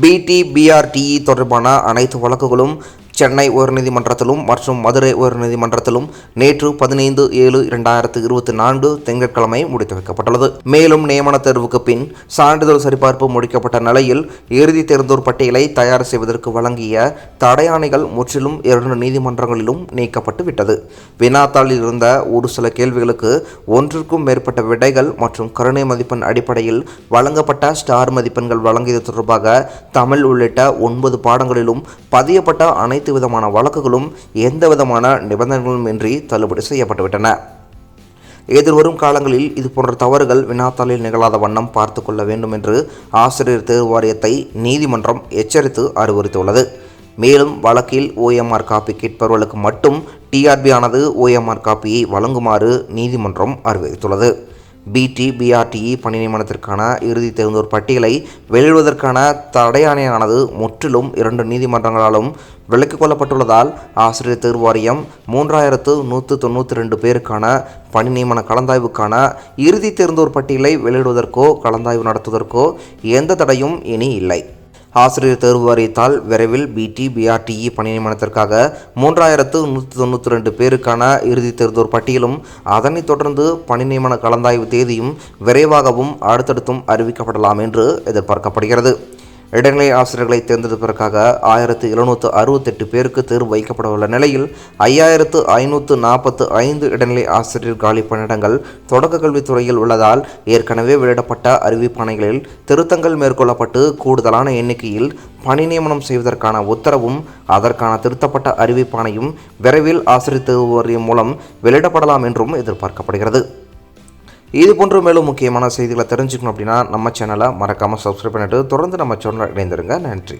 பிடிபிஆர்டிஇ தொடர்பான அனைத்து வழக்குகளும் சென்னை உயர்நீதிமன்றத்திலும் மற்றும் மதுரை உயர்நீதிமன்றத்திலும் நேற்று பதினைந்து ஏழு இரண்டாயிரத்து இருபத்தி நான்கு திங்கட்கிழமை முடித்து வைக்கப்பட்டுள்ளது. மேலும் நியமன தேர்வுக்கு பின் சான்றிதழ் சரிபார்ப்பு முடிக்கப்பட்ட நிலையில் இறுதி தேர்ந்தோர் பட்டியலை தயார் செய்வதற்கு வழங்கிய தடையாணைகள் முற்றிலும் இரண்டு நீதிமன்றங்களிலும் நீக்கப்பட்டு விட்டது. வினாத்தாளில் இருந்த ஒரு சில கேள்விகளுக்கு ஒன்றுக்கும் மேற்பட்ட விடைகள் மற்றும் கருணை மதிப்பெண் அடிப்படையில் வழங்கப்பட்ட ஸ்டார் மதிப்பெண்கள் வழங்கியது தொடர்பாக தமிழ் உள்ளிட்ட ஒன்பது பாடங்களிலும் பதியப்பட்ட அனைத்து விதமான வழக்குகளும் எந்த விதமான நிபந்தனைகளும் இன்றி தள்ளுபடி செய்யப்பட்டுவிட்டன. எதிர்வரும் காலங்களில் இது போன்ற தவறுகள் வினாத்தாளில் நிகழாத வண்ணம் பார்த்து கொள்ள வேண்டும் என்று ஆசிரியர் தேர்வு வாரியத்தை நீதிமன்றம் எச்சரித்து அறிவுறுத்தியுள்ளது. மேலும் வழக்கில் ஓஎம்ஆர் காப்பி கேட்பவர்களுக்கு மட்டும் டிஆர்பி ஆனது ஓஎம்ஆர் காப்பியை வழங்குமாறு நீதிமன்றம் அறிவித்துள்ளது பிடி பிஆர்டிஇ பணி நியமனத்திற்கான இறுதி தேர்ந்தோர் பட்டியலை வெளியிடுவதற்கான தடையாணையானது முற்றிலும் இரண்டு நீதிமன்றங்களாலும் விலக்கிக் கொள்ளப்பட்டுள்ளதால் ஆசிரியர் தேர்வு வாரியம் மூன்றாயிரத்து நூற்று தொண்ணூற்றி ரெண்டு பேருக்கான பணி நியமன கலந்தாய்வுக்கான இறுதி தேர்ந்தோர் பட்டியலை வெளியிடுவதற்கோ கலந்தாய்வு நடத்துவதற்கோ எந்த தடையும் இனி இல்லை. ஆசிரியர் தேர்வு வாரியத்தால் விரைவில் பிடி பிஆர்டிஇ பணி நியமனத்திற்காக மூன்றாயிரத்து நூற்றி தொண்ணூற்றி ரெண்டு பேருக்கான இறுதி தேர்தோர் பட்டியலும் அதனைத் தொடர்ந்து பணி நியமன கலந்தாய்வு தேதியும் விரைவாகவும் அடுத்தடுத்தும் அறிவிக்கப்படலாம் என்று எதிர்பார்க்கப்படுகிறது. இடைநிலை ஆசிரியர்களை தேர்ந்தெடுப்பதற்காக ஆயிரத்து எழுநூற்று அறுபத்தெட்டு பேருக்கு தேர்வு வைக்கப்படவுள்ள நிலையில் ஐயாயிரத்து ஐநூற்று நாற்பத்து ஐந்து இடைநிலை ஆசிரியர் காலி பணியிடங்கள் தொடக்க கல்வித்துறையில் உள்ளதால் ஏற்கனவே வெளியிடப்பட்ட அறிவிப்பாணைகளில் திருத்தங்கள் மேற்கொள்ளப்பட்டு கூடுதலான எண்ணிக்கையில் பணி நியமனம் செய்வதற்கான உத்தரவும் அதற்கான திருத்தப்பட்ட அறிவிப்பாணையும் விரைவில் ஆசிரியர் தேர்வு வாரியம் மூலம் வெளியிடப்படலாம் என்றும் எதிர்பார்க்கப்படுகிறது. இது போன்ற மேலும் முக்கியமான செய்திகளை தெரிஞ்சுக்கணும் அப்படின்னா நம்ம சேனலை மறக்காமல் சப்ஸ்கிரைப் பண்ணிட்டு தொடர்ந்து நம்ம சேனலை இணைந்திருங்க. நன்றி.